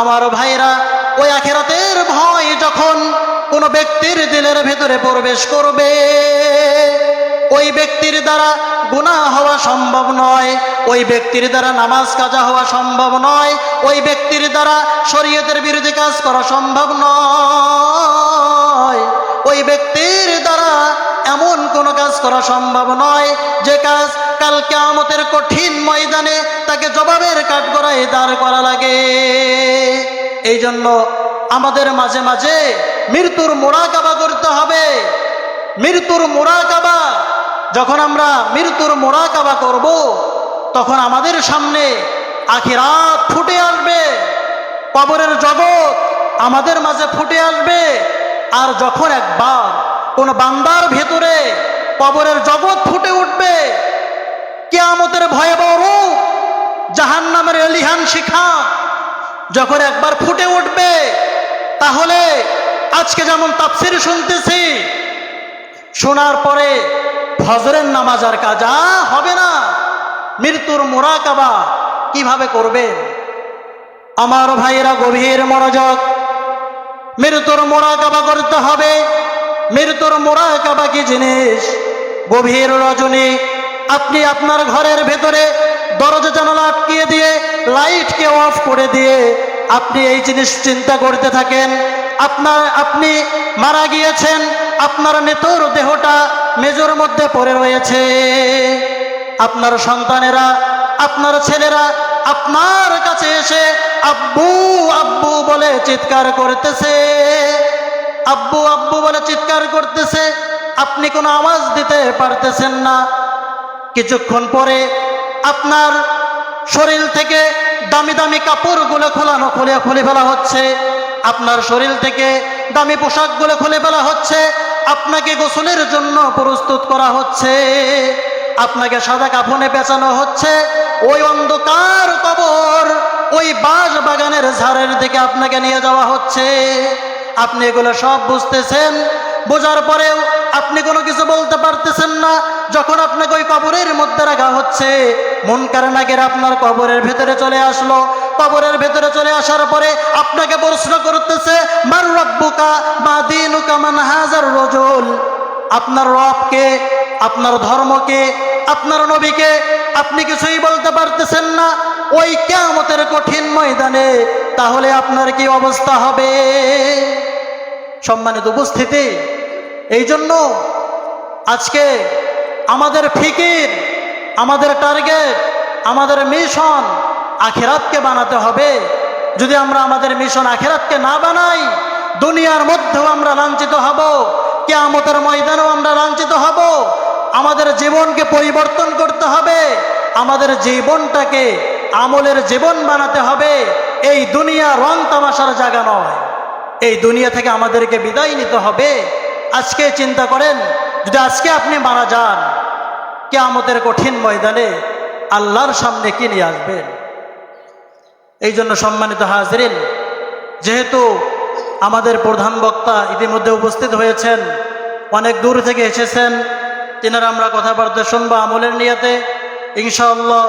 আমার ভাইরা, ওই আখেরাতের ভয় যখন কোনো ব্যক্তির দিলের ভেতরে প্রবেশ করবে, ওই ব্যক্তির দ্বারা গুনাহ হওয়া সম্ভব নয়, ওই ব্যক্তির দ্বারা নামাজ কাজা হওয়া সম্ভব নয়, ওই ব্যক্তির দ্বারা শরীয়তের বিরোধী কাজ করা সম্ভব নয়, ওই ব্যক্তির দ্বারা এমন কোনো কাজ করা সম্ভব নয়, যে কাজ কাল কেয়ামতের কঠিন ময়দানে তাকে জবাবের কাঠ কাঠগড়ায় দাঁড় করা লাগে। এই জন্য আমাদের মাঝে মাঝে মৃত্যুর মোড়াকাবা করতে হবে। মৃত্যুর মোড়াকাবা যখন আমরা মৃত্যুর মোড়াকাবা করব, তখন আমাদের সামনে আখিরাত ফুটে আসবে। কবরের জগৎ আমাদের মাঝে ফুটে আসবে। আর যখন একবার কোন বান্দার ভেতরে কবরের জগৎ ফুটে উঠবে, কেয়ামতের ভয়াবহ রূপ জাহান নামের এলিহান শিখা যখন একবার ফুটে উঠবে, তাহলে আজকে যেমন তাফসির শুনতেছি, শোনার পরে ফজরের নামাজ আর কাজা হবে না। মৃত্যুর মোরাকাবা কীভাবে করবেন? আমার ভাইয়েরা গভীর মনোযোগ। মৃত্যুর মোরাকাবা করতে হবে। মৃত্যুর মোরাকাবা কি জিনিস? গভীর রজনী। আপনি আপনার ঘরের ভেতরে দরজা জানালা আটকিয়ে দিয়ে, লাইটকে অফ করে দিয়ে আপনি এই জিনিস চিন্তা করতে থাকেন। আপনার, আপনি মারা গিয়েছেন, আপনার নেতর দেহটা মেজর মধ্যে পড়ে রয়েছে। আপনার সন্তানেরা, আপনার ছেলেরা, আপনার কাছে এসে আব্বু আব্বু বলে চিৎকার করতেছে। আব্বু আব্বু বলে চিৎকার করতেছে। আপনি কোনো আওয়াজ দিতে পারতেছেন না। কিছুক্ষণ পরে আপনার শরীর থেকে দামি দামি কাপড়গুলো খোলানো খুলে খুলে ফেলা হচ্ছে। আপনার শরীর থেকে দামি পোশাকগুলো খুলে ফেলা হচ্ছে। আপনাকে গোসলের জন্য প্রস্তুত করা হচ্ছে। আপনাকে সাদা কাফনে পেঁচানো হচ্ছে। ওই অন্ধকার কবর, ওই বাঁশ বাগানের ঝাড়ের দিকে আপনাকে নিয়ে যাওয়া হচ্ছে। আপনি এগুলো সব বুঝতেছেন। বোঝার পরেও আপনি কোনো কিছু বলতে পারতেছেন না। যখন আপনাকে ওই কবরের মধ্যে রাখা হচ্ছে মন কারণাগের আপনার কবরের ভেতরে চলে আসলো। কবরের ভেতরে চলে আসার পরে আপনাকে প্রশ্ন করতেছে, মার রব্বুকা বা দিনুকা মান হাজার রজুল? আপনার রবকে, আপনার ধর্মকে, আপনার নবীকে আপনি কিছুই বলতে পারতেছেন না। ওই কেয়ামতের কঠিন ময়দানে তাহলে আপনার কি অবস্থা হবে? সম্মানিত উপস্থিতি এই জন্য আজকে আমাদের ফিকির আমাদের টার্গেট আমাদের মিশন আখেরাতকে বানাতে হবে। যদি আমরা আমাদের মিশন আখেরাতকে না বানাই, দুনিয়ার মধ্যেও আমরা লাঞ্ছিত হব, কেয়ামতের ময়দানেও আমরা লাঞ্ছিত হব। আমাদের জীবনকে পরিবর্তন করতে হবে, আমাদের জীবনটাকে আমলের জীবন বানাতে হবে। এই দুনিয়া রং তামাশার জায়গা নয়। এই দুনিয়া থেকে আমাদেরকে বিদায় নিতে হবে। আজকে চিন্তা করেন, যদি আজকে আপনি মারা যান কেয়ামতের কঠিন ময়দানে আল্লাহর সামনে কি নিয়ে আসবেন? এই জন্য সম্মানিত হাজরিন, যেহেতু আমাদের প্রধান বক্তা ইতিমধ্যে উপস্থিত হয়েছেন, অনেক দূর থেকে এসেছেন, তেনারা আমরা কথাবার্তা শুনব আমলের নিয়াতে, ইনশাআল্লাহ